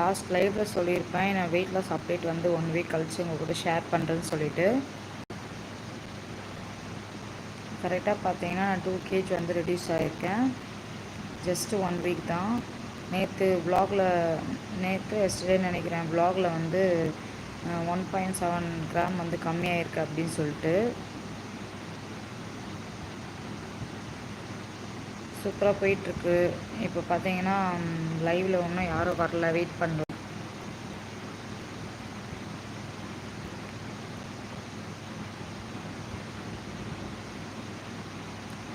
Last லைவில் சொல்லியிருப்பேன். நான் வெயிட் லாஸ் அப்டேட் வந்து ஒன் வீக் கழிச்சு உங்கள் கூட ஷேர் பண்ணுறேன்னு சொல்லிட்டு. கரெக்டாக பார்த்தீங்கன்னா நான் டூ கேஜ் வந்து ரெடியூஸ் ஆகியிருக்கேன் ஜஸ்ட்டு ஒன் வீக் தான். நேற்று வ்ளாகில் நேற்று எஸ்டர்டே நினைக்கிறேன் வ்ளாகில் வந்து ஒன் பாயிண்ட் செவன் கிராம் வந்து கம்மியாயிருக்கு அப்படின்னு சொல்லிட்டு. சூப்பராக போயிட்டுருக்கு. இப்போ பார்த்தீங்கன்னா லைவில் ஒன்றும் யாரும் வரல வெயிட் பண்ணல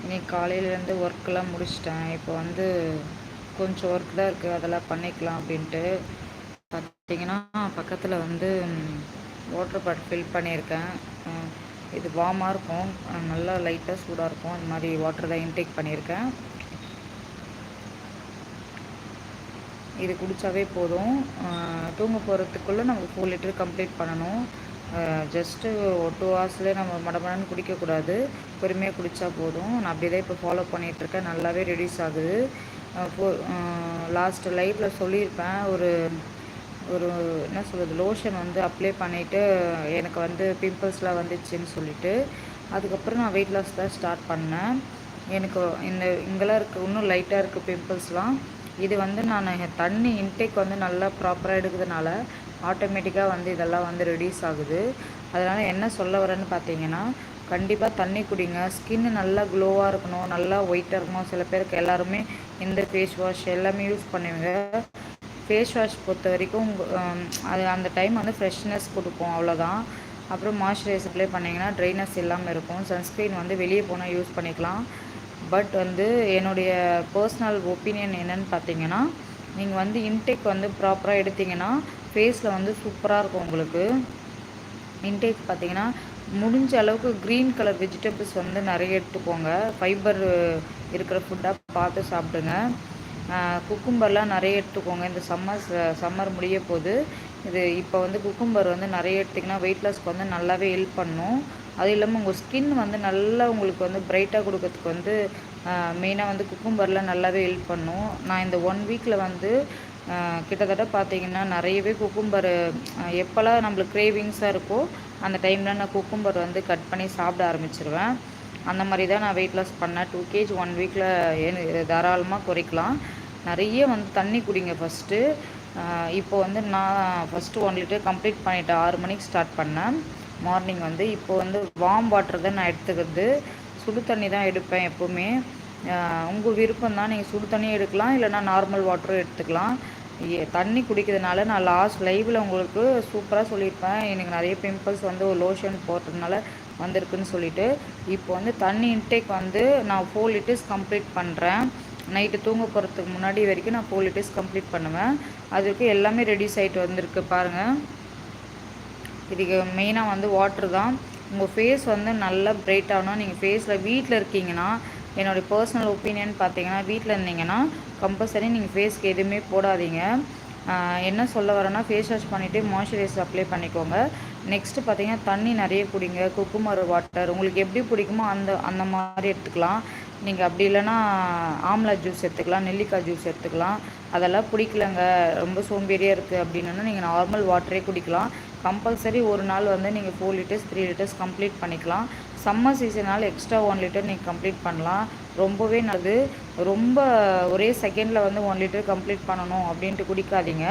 இன்னைக்கு காலையிலேருந்து ஒர்க்கெல்லாம் முடிச்சிட்டேன். இப்போ வந்து கொஞ்சம் ஒர்க் தான் இருக்குது அதெல்லாம் பண்ணிக்கலாம் அப்படின்ட்டு. பார்த்தீங்கன்னா பக்கத்தில் வந்து வாட்டர் பாட்டில் ஃபில் பண்ணியிருக்கேன். இது வார்மாக இருக்கும். நல்லா லைட்டாக சூடாக இருக்கும். இந்த மாதிரி வாட்டர் தான் இன்டேக் பண்ணியிருக்கேன். இது குடித்தாவே போதும். தூங்க போகிறதுக்குள்ளே நமக்கு ஃபோர் லிட்டர் கம்ப்ளீட் பண்ணணும். ஜஸ்ட்டு ஒரு டூ ஹவர்ஸ்லேயே நம்ம மடமடன்னு குடிக்கக்கூடாது. பொறுமையாக குடித்தா போதும். நான் அப்படியே தான் இப்போ ஃபாலோ பண்ணிகிட்ருக்கேன் நல்லாவே ரெடியூஸ் ஆகுது. லாஸ்ட் லைஃப்பில் சொல்லியிருப்பேன். ஒரு ஒரு என்ன சொல்கிறது லோஷன் வந்து அப்ளை பண்ணிவிட்டு எனக்கு வந்து பிம்பிள்ஸ்லாம் வந்துச்சுன்னு சொல்லிட்டு அதுக்கப்புறம் நான் வெயிட் லாஸ் தான் ஸ்டார்ட் பண்ணேன். எனக்கு இந்த இங்கெல்லாம் இருக்குது இன்னும் லைட்டாக இருக்குது பிம்பிள்ஸ்லாம் இது வந்து நான் தண்ணி இன்டேக் வந்து நல்லா ப்ராப்பராக எடுக்கிறதுனால ஆட்டோமேட்டிக்காக வந்து இதெல்லாம் வந்து ரெடியூஸ் ஆகுது. அதனால் என்ன சொல்ல வரேன்னு பார்த்தீங்கன்னா கண்டிப்பாக தண்ணி குடிங்க. ஸ்கின்னு நல்லா க்ளோவாக இருக்கணும். நல்லா ஒயிட்டாக இருக்கணும். சில பேருக்கு எல்லாருமே இந்த ஃபேஸ் வாஷ் எல்லாமே யூஸ் பண்ணுவீங்க. ஃபேஸ் வாஷ் பொறுத்த வரைக்கும் அது அந்த டைம் வந்து ஃப்ரெஷ்னஸ் கொடுக்கும் அவ்வளோதான் அப்புறம் மாய்ஸ்சரைஸ் அப்ளை பண்ணிங்கன்னா ட்ரைனஸ் இல்லாமல் இருக்கும். சன்ஸ்க்ரீன் வந்து வெளியே போனால் யூஸ் பண்ணிக்கலாம். பட் வந்து என்னுடைய பர்சனல் ஒப்பீனியன் என்னன்னு பார்த்தீங்கன்னா நீங்கள் வந்து இன்டேக் வந்து ப்ராப்பராக எடுத்தீங்கன்னா ஃபேஸில் வந்து சூப்பராக இருக்கும் உங்களுக்கு. இன்டேக் பார்த்தீங்கன்னா முடிஞ்ச அளவுக்கு க்ரீன் கலர் வெஜிடபிள்ஸ் வந்து நிறைய எடுத்துக்கோங்க. ஃபைபர் இருக்கிற ஃபுட்டாக பார்த்து சாப்பிடுங்க. குக்கும்பர்லாம் நிறைய எடுத்துக்கோங்க. இந்த சம்மர் சம்மர் முடிய போது இது இப்போ வந்து குக்கும்பர் வந்து நிறைய எடுத்திங்கன்னா வெயிட் லாஸ்க்கு வந்து நல்லாவே ஹெல்ப் பண்ணும். அது இல்லாமல் உங்கள் ஸ்கின் வந்து நல்லா உங்களுக்கு வந்து பிரைட்டாக கொடுக்கறதுக்கு வந்து மெயினாக வந்து குக்கும்பரில் நல்லாவே ஹெல்ப் பண்ணும். நான் இந்த ஒன் வீக்கில் வந்து கிட்டத்தட்ட பார்த்தீங்கன்னா நிறையவே குக்கும்பர் எப்போல்லாம் நம்மளுக்கு கிரேவிங்ஸாக இருக்கோ அந்த டைமில் நான் குக்கும்பர் வந்து கட் பண்ணி சாப்பிட ஆரம்பிச்சிருவேன். அந்த மாதிரி தான் நான் வெயிட் லாஸ் பண்ணேன். டூ கேஜ் ஒன் வீக்கில் தாராளமாக குறைக்கலாம். நிறைய வந்து தண்ணி குடிங்க ஃபஸ்ட்டு இப்போ வந்து நான் ஃபஸ்ட்டு ஒன் லிட்டர் கம்ப்ளீட் பண்ணிவிட்டேன் ஆறு மணிக்கு ஸ்டார்ட் பண்ணேன். மார்னிங் வந்து இப்போ வந்து வார்ம் வாட்டர் தான் நான் எடுத்துக்கிறது. சுடு தண்ணி தான் எடுப்பேன் எப்போவுமே. உங்கள் விருப்பம் தான் நீங்கள் சுடு தண்ணியும் எடுக்கலாம் இல்லைனா நார்மல் வாட்டரும் எடுத்துக்கலாம். ஏ- தண்ணி குடிக்கிறதுனால நான் லாஸ்ட் லைவில் உங்களுக்கு சூப்பராக சொல்லியிருப்பேன். எனக்கு நிறைய பிம்பிள்ஸ் வந்து ஒரு லோஷன் போட்டதுனால வந்திருக்குன்னு சொல்லிட்டு. இப்போ வந்து தண்ணி இன்டேக் வந்து நான் ஃபோர் லிட்டர்ஸ் கம்ப்ளீட் பண்ணுறேன் நைட்டு தூங்க போகிறதுக்கு முன்னாடி வரைக்கும் நான் ஃபோர் லிட்டர்ஸ் கம்ப்ளீட் பண்ணுவேன். அதுக்கு எல்லாமே ரெடியூஸ் ஆகிட்டு வந்திருக்கு பாருங்கள் இதுக்கு மெயினாக வந்து வாட்ரு தான். உங்கள் ஃபேஸ் வந்து நல்லா பிரைட் ஆகணும். நீங்கள் ஃபேஸில் வீட்டில் இருக்கீங்கன்னா என்னுடைய பர்சனல் ஒப்பீனியன் பார்த்தீங்கன்னா வீட்டில் இருந்தீங்கன்னா கம்பல்சரி நீங்கள் ஃபேஸ்க்கு எதுவுமே போடாதீங்க. என்ன சொல்ல வரேன்னா ஃபேஸ் வாஷ் பண்ணிவிட்டு மாய்ஸ்சரைசர் அப்ளை பண்ணிக்கோங்க. நெக்ஸ்ட்டு பார்த்தீங்கன்னா தண்ணி நிறைய குடிங்க. குக்குமர் வாட்டர் உங்களுக்கு எப்படி பிடிக்குமோ அந்த அந்த மாதிரி எடுத்துக்கலாம். நீங்கள் அப்படி இல்லைன்னா ஆம்லா ஜூஸ் எடுத்துக்கலாம். நெல்லிக்காய் ஜூஸ் எடுத்துக்கலாம். அதெல்லாம் பிடிக்கலங்க. ரொம்ப சோம்பேறியாக இருக்குது அப்படின்னா நீங்கள் நார்மல் வாட்டரே குடிக்கலாம். கம்பல்சரி ஒரு நாள் வந்து நீங்கள் four liters three liters complete பண்ணிக்கலாம். சம்மர் சீசனால் எக்ஸ்ட்ரா ஒன் லிட்டர் நீங்கள் கம்ப்ளீட் பண்ணலாம். ரொம்பவே நல்லது. ரொம்ப ஒரே செகண்டில் வந்து ஒன் லிட்டர் கம்ப்ளீட் பண்ணணும் அப்படின்ட்டு குடிக்காதீங்க.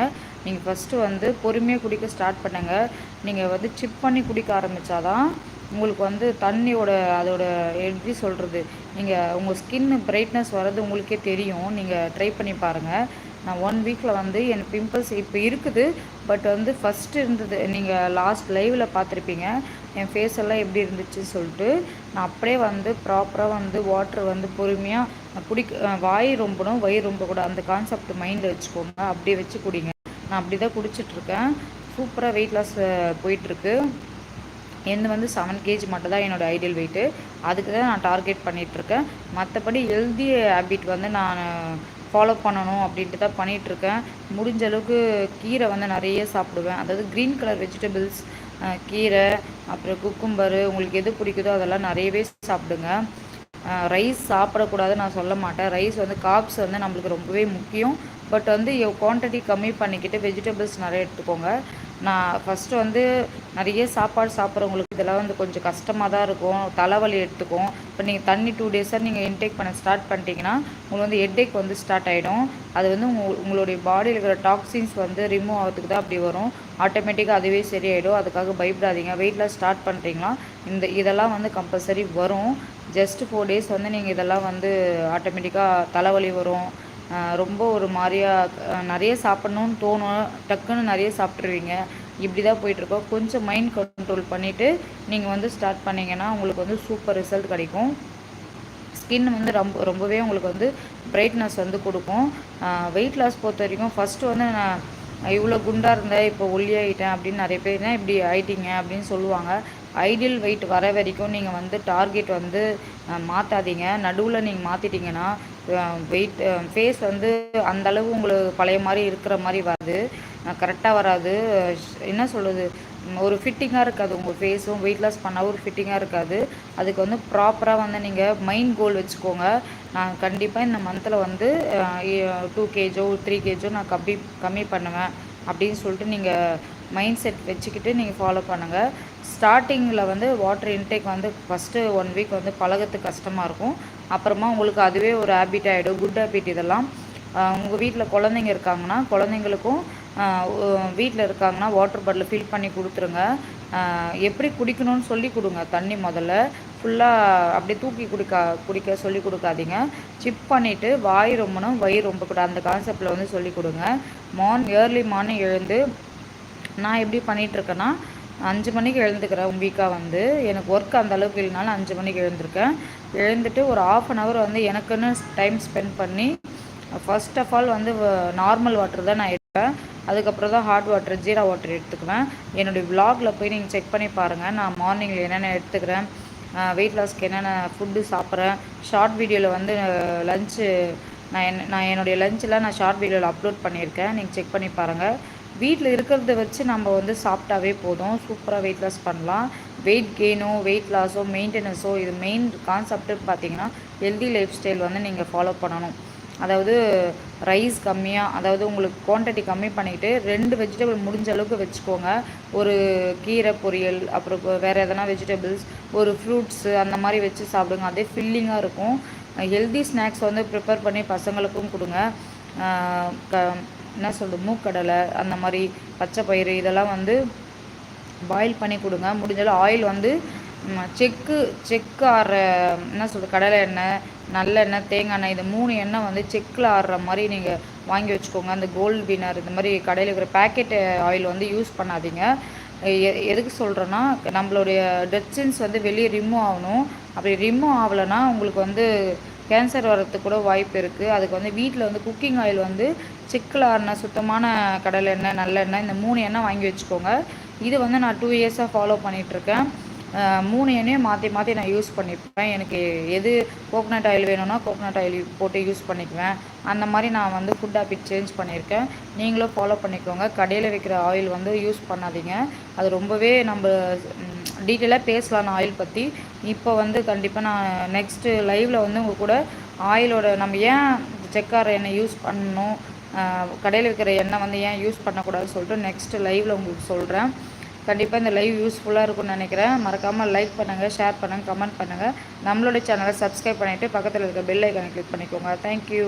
நீங்கள் ஃபஸ்ட்டு வந்து பொறுமையாக குடிக்க ஸ்டார்ட் பண்ணுங்கள் நீங்கள் வந்து சிப் பண்ணி குடிக்க ஆரம்பித்தாதான் உங்களுக்கு வந்து தண்ணியோட அதோட எப்படி சொல்கிறது நீங்கள் உங்கள் ஸ்கின் பிரைட்னஸ் வர்றது உங்களுக்கே தெரியும். நீங்கள் ட்ரை பண்ணி பாருங்கள் நான் ஒன் வீக்கில் வந்து என் பிம்பிள்ஸ் இப்போ இருக்குது பட் வந்து ஃபஸ்ட்டு இருந்தது நீங்கள் லாஸ்ட் லைவில் பார்த்துருப்பீங்க என் ஃபேஸ் எல்லாம் எப்படி இருந்துச்சு சொல்லிட்டு நான் அப்படியே வந்து ப்ராப்பராக வந்து வாட்டர் வந்து பொறுமையாக குடிக்க வாய் ரொம்பணும் வயிறு ரொம்ப கூட அந்த கான்செப்ட் மைண்டில் வச்சுக்கோங்க அப்படியே வச்சு குடிங்க. நான் அப்படி தான் குடிச்சிட்ருக்கேன் சூப்பராக வெயிட் லாஸ் போயிட்டுருக்கு. எந்த வந்து செவன் கேஜி மட்டும் தான் என்னோடய ஐடியல் வெயிட்டு அதுக்கு தான் நான் டார்கெட் பண்ணிகிட்ருக்கேன் மற்றபடி ஹெல்தி ஹேபிட் வந்து நான் ஃபாலோ பண்ணணும் அப்படின்ட்டு தான் பண்ணிகிட்ருக்கேன் முடிஞ்ச அளவுக்கு கீரை வந்து நிறைய சாப்பிடுவேன். அதாவது க்ரீன் கலர் வெஜிடபிள்ஸ் கீரை அப்புறம் குக்கும்பரு உங்களுக்கு எது பிடிக்குதோ அதெல்லாம் நிறையவே சாப்பிடுங்க. ரைஸ் சாப்பிடக்கூடாதுன்னு நான் சொல்ல மாட்டேன். ரைஸ் வந்து காப்ஸ் வந்து நம்மளுக்கு ரொம்பவே முக்கியம். பட் வந்து குவான்டிட்டி கம்மி பண்ணிக்கிட்டு வெஜிடபிள்ஸ் நிறைய எடுத்துக்கோங்க. நான் ஃபஸ்ட்டு வந்து நிறைய சாப்பாடு சாப்பிட்றவங்களுக்கு இதெல்லாம் வந்து கொஞ்சம் கஷ்டமாக தான் இருக்கும். தலைவலி எடுத்துக்கும். இப்போ நீங்கள் தண்ணி டூ டேஸாக நீங்கள் இன்டேக் பண்ண ஸ்டார்ட் பண்ணிட்டீங்கன்னா உங்களுக்கு வந்து ஹெட்டேக் வந்து ஸ்டார்ட் ஆகிடும் அது வந்து உங்களுடைய பாடியில் இருக்கிற டாக்ஸின்ஸ் வந்து ரிமூவ் ஆகிறதுக்கு தான் அப்படி வரும். ஆட்டோமேட்டிக்காக அதுவே சரியாயிடும். அதுக்காக பயப்படாதீங்க. வெயிட்லாம் ஸ்டார்ட் பண்ணுறீங்களா இந்த இதெல்லாம் வந்து கம்பல்சரி வரும். ஜஸ்ட் ஃபோர் டேஸ் வந்து நீங்கள் இதெல்லாம் வந்து ஆட்டோமேட்டிக்காக தலைவலி வரும். ரொம்ப ஒரு மாதிரியா நிறைய சாப்பிட்ணுன்னு தோணும். டக்குன்னு நிறைய சாப்பிட்ருவீங்க இப்படி தான் போயிட்டுருக்கோம். கொஞ்சம் மைண்ட் கண்ட்ரோல் பண்ணிவிட்டு நீங்கள் வந்து ஸ்டார்ட் பண்ணிங்கன்னா உங்களுக்கு வந்து சூப்பர் ரிசல்ட் கிடைக்கும். ஸ்கின் வந்து ரொம்ப ரொம்பவே உங்களுக்கு வந்து பிரைட்னஸ் வந்து கொடுக்கும். வெயிட் லாஸ் பொறுத்த வரைக்கும் ஃபஸ்ட்டு வந்து நான் இவ்வளோ குண்டாக இருந்தேன் இப்போ ஒல்லியாகிட்டேன் அப்படின்னு நிறைய பேர் தான் இப்படி ஆயிட்டீங்க அப்படின்னு சொல்லுவாங்க. ஐடியல் வெயிட் வர வரைக்கும் நீங்கள் வந்து டார்கெட் வந்து மாற்றாதீங்க நடுவில் நீங்கள் மாற்றிட்டீங்கன்னா வெயிட் ஃபேஸ் வந்து அந்தளவு உங்களுக்கு பழைய மாதிரி இருக்கிற மாதிரி வராது. கரெக்டாக வராது. என்ன சொல்கிறது ஒரு ஃபிட்டிங்காக இருக்காது உங்கள் ஃபேஸும் வெயிட் லாஸ் பண்ணால் ஒரு ஃபிட்டிங்காக இருக்காது. அதுக்கு வந்து ப்ராப்பராக வந்து நீங்கள் மைண்ட் கோல் வச்சுக்கோங்க. நான் கண்டிப்பாக இந்த மந்தில் வந்து டூ கேஜோ த்ரீ கேஜோ நான் கம்மி கம்மி பண்ணுவேன் அப்படின்னு சொல்லிட்டு நீங்கள் மைண்ட் செட் வச்சுக்கிட்டு நீங்கள் ஃபாலோ பண்ணுங்கள் ஸ்டார்டிங்கில் வந்து வாட்டர் இன்டேக் வந்து ஃபஸ்ட்டு ஒன் வீக் வந்து பழகத்துக்கு கஷ்டமாக இருக்கும். அப்புறமா உங்களுக்கு அதுவே ஒரு ஹேபிட் ஆகிடும் குட் ஹேபிட் இதெல்லாம். உங்கள் வீட்டில் குழந்தைங்க இருக்காங்கன்னா குழந்தைங்களுக்கும் வீட்டில் இருக்காங்கன்னா வாட்டர் பாட்டில் ஃபில் பண்ணி கொடுத்துருங்க. எப்படி குடிக்கணும்னு சொல்லி கொடுங்க தண்ணி முதல்ல. ஃபுல்லாக அப்படியே தூக்கி குடிக்க குடிக்க சொல்லி கொடுக்காதீங்க. சிப் பண்ணிவிட்டு வாய் ரொம்பணும் வயிறு ரொம்ப கூட அந்த கான்செப்டில் வந்து சொல்லி கொடுங்க. மார்னிங் ஏர்லி மார்னிங் எழுந்து நான் எப்படி பண்ணிகிட்ருக்கேன்னா அஞ்சு மணிக்கு எழுந்துக்கிறேன். வீக்காக வந்து. எனக்கு ஒர்க் அந்த அளவுக்கு இல்லைனாலும் அஞ்சு மணிக்கு எழுந்திருக்கேன். எழுந்துட்டு ஒரு ஆஃப் அன் ஹவர் வந்து எனக்குன்னு டைம் ஸ்பெண்ட் பண்ணி ஃபர்ஸ்ட் ஆஃப் ஆல் வந்து நார்மல் வாட்டர் தான் நான் எடுப்பேன். அதுக்கப்புறம் தான் ஹாட் வாட்டர் ஜீரா வாட்டர் எடுத்துக்குவேன். என்னுடைய விலாகில் போய் நீங்கள் செக் பண்ணி பாருங்கள் நான் மார்னிங்கில் என்னென்ன எடுத்துக்கிறேன் வெயிட் லாஸ்க்கு என்னென்ன ஃபுட்டு சாப்பிட்றேன். ஷார்ட் வீடியோவில் வந்து லஞ்சு நான் என் நான் என்னுடைய லஞ்செலாம் நான் ஷார்ட் வீடியோவில் அப்லோட் பண்ணியிருக்கேன். நீங்கள் செக் பண்ணி பாருங்கள் வீட்டில் இருக்கிறத வச்சு நம்ம வந்து சாப்பிட்டாவே போதும். சூப்பராக வெயிட் லாஸ் பண்ணலாம். வெயிட் கெயினோ வெயிட் லாஸோ மெயின்டெனன்ஸோ இது மெயின் கான்செப்ட்டு பார்த்தீங்கன்னா ஹெல்தி லைஃப் ஸ்டைல் வந்து நீங்கள் ஃபாலோ பண்ணணும். அதாவது ரைஸ் கம்மியாக அதாவது உங்களுக்கு குவான்டிட்டி கம்மி பண்ணிக்கிட்டு ரெண்டு வெஜிடபிள் முடிஞ்ச அளவுக்கு வச்சுக்கோங்க. ஒரு கீரை பொரியல் அப்புறம் வேறு எதனா வெஜிடபிள்ஸ் ஒரு ஃப்ரூட்ஸு அந்த மாதிரி வச்சு சாப்பிடுங்க. அதே ஃபில்லிங்காக இருக்கும். ஹெல்தி ஸ்நாக்ஸ் வந்து ப்ரிப்பேர் பண்ணி பசங்களுக்கும் கொடுங்க. க என்ன சொல்கிறது மூக்கடலை அந்த மாதிரி பச்சை பயிறு இதெல்லாம் வந்து பாயில் பண்ணி கொடுங்க. முடிஞ்சாலும் ஆயில் வந்து செக்கு செக்கு ஆடுற என்ன சொல்கிறது கடலை எண்ணெய் நல்லெண்ணெய் தேங்காய் எண்ணெய் இது மூணு எண்ணெய் வந்து செக்கில் ஆடுற மாதிரி நீங்கள் வாங்கி வச்சுக்கோங்க. அந்த கோல்டு வினர் இந்த மாதிரி கடையில் இருக்கிற பேக்கெட் ஆயில் வந்து யூஸ் பண்ணாதீங்க. எதுக்கு சொல்கிறேன்னா நம்மளுடைய டெட்சின்ஸ் வந்து வெளியே ரிமூவ் ஆகணும். அப்படி ரிமூவ் ஆகலைன்னா உங்களுக்கு வந்து கேன்சர் வரத்துக்கு கூட வாய்ப்பு இருக்குது அதுக்கு வந்து வீட்டில் வந்து குக்கிங் ஆயில் வந்து செக்கில் ஆறின சுத்தமான கடல் எண்ணெய் நல்லெண்ணெய் இந்த மூணு எண்ணெய் வாங்கி வச்சுக்கோங்க. இது வந்து நான் டூ இயர்ஸாக ஃபாலோ பண்ணிகிட்ருக்கேன் மூணு எண்ணெயும் மாற்றி மாற்றி நான் யூஸ் பண்ணிப்பேன். எனக்கு எது கோகனட் ஆயில் வேணும்னா கோகனட் ஆயில் போட்டு யூஸ் பண்ணிக்குவேன். அந்த மாதிரி நான் வந்து ஃபுட் ஹேபிட் சேஞ்ச் பண்ணியிருக்கேன். நீங்களும் ஃபாலோ பண்ணிக்கோங்க. கடையில் வைக்கிற ஆயில் வந்து யூஸ் பண்ணாதீங்க. அது ரொம்பவே நம்ம டீட்டெயிலாக பேசலாம் நான் ஆயில் பற்றி. இப்போ வந்து கண்டிப்பாக நான் நெக்ஸ்ட்டு லைவில் வந்து உங்கள் கூட ஆயிலோட நம்ம ஏன் செக்கார எண்ணெய் யூஸ் பண்ணணும் கடையில் இருக்கிற எண்ணெய் வந்து ஏன் யூஸ் பண்ணக்கூடாதுன்னு சொல்லிட்டு நெக்ஸ்ட்டு லைவில் உங்களுக்கு சொல்கிறேன் கண்டிப்பாக இந்த லைவ் யூஸ்ஃபுல்லாக இருக்கும்னு நினைக்கிறேன். மறக்காமல் லைக் பண்ணுங்கள் ஷேர் பண்ணுங்கள் கமெண்ட் பண்ணுங்கள் நம்மளோட சேனலை சப்ஸ்கிரைப் பண்ணிவிட்டு பக்கத்தில் இருக்க பெல் ஐக்கனை கிளிக் பண்ணிக்கோங்க. தேங்க்யூ